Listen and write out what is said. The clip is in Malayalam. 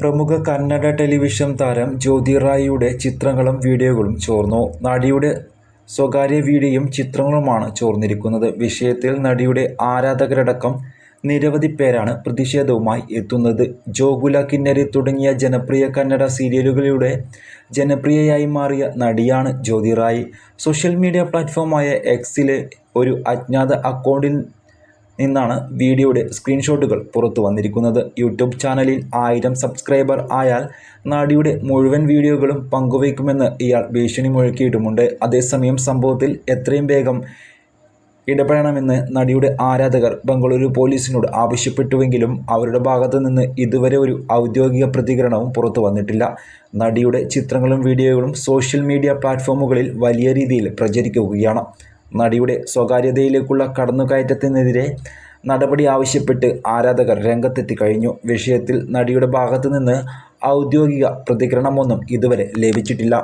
പ്രമുഖ കന്നഡ ടെലിവിഷൻ താരം ജ്യോതി റായിയുടെ ചിത്രങ്ങളും വീഡിയോകളും ചോർന്നു. നടിയുടെ സ്വകാര്യ വീഡിയോയും ചിത്രങ്ങളുമാണ് ചോർന്നിരിക്കുന്നത്. വിഷയത്തിൽ നടിയുടെ ആരാധകരടക്കം നിരവധി പേരാണ് പ്രതിഷേധവുമായി എത്തുന്നത്. ജോഗുല കിന്നരി തുടങ്ങിയ ജനപ്രിയ കന്നഡ സീരിയലുകളിലൂടെ ജനപ്രിയയായി മാറിയ നടിയാണ് ജ്യോതി റായി. സോഷ്യൽ മീഡിയ പ്ലാറ്റ്ഫോമായ എക്സിലെ ഒരു അജ്ഞാത അക്കൗണ്ടിൽ നിന്നാണ് വീഡിയോയുടെ സ്ക്രീൻഷോട്ടുകൾ പുറത്തു വന്നിരിക്കുന്നത്. യൂട്യൂബ് ചാനലിൽ ആയിരം സബ്സ്ക്രൈബർ ആയാൽ നടിയുടെ മുഴുവൻ വീഡിയോകളും പങ്കുവയ്ക്കുമെന്ന് ഇയാൾ ഭീഷണി മുഴക്കിയിട്ടുമുണ്ട്. അതേസമയം സംഭവത്തിൽ എത്രയും വേഗം ഇടപെടണമെന്ന് നടിയുടെ ആരാധകർ ബംഗളൂരു പോലീസിനോട് ആവശ്യപ്പെട്ടുവെങ്കിലും അവരുടെ ഭാഗത്തു നിന്ന് ഇതുവരെ ഒരു ഔദ്യോഗിക പ്രതികരണവും പുറത്തു വന്നിട്ടില്ല. നടിയുടെ ചിത്രങ്ങളും വീഡിയോകളും സോഷ്യൽ മീഡിയ പ്ലാറ്റ്ഫോമുകളിൽ വലിയ രീതിയിൽ പ്രചരിക്കുകയാണ്. നടിയുടെ സ്വകാര്യതയിലേക്കുള്ള കടന്നുകയറ്റത്തിനെതിരെ നടപടി ആവശ്യപ്പെട്ട് ആരാധകർ രംഗത്തെത്തി കഴിഞ്ഞു. വിഷയത്തിൽ നടിയുടെ ഭാഗത്തു നിന്ന് ഔദ്യോഗിക പ്രതികരണമൊന്നും ഇതുവരെ ലഭിച്ചിട്ടില്ല.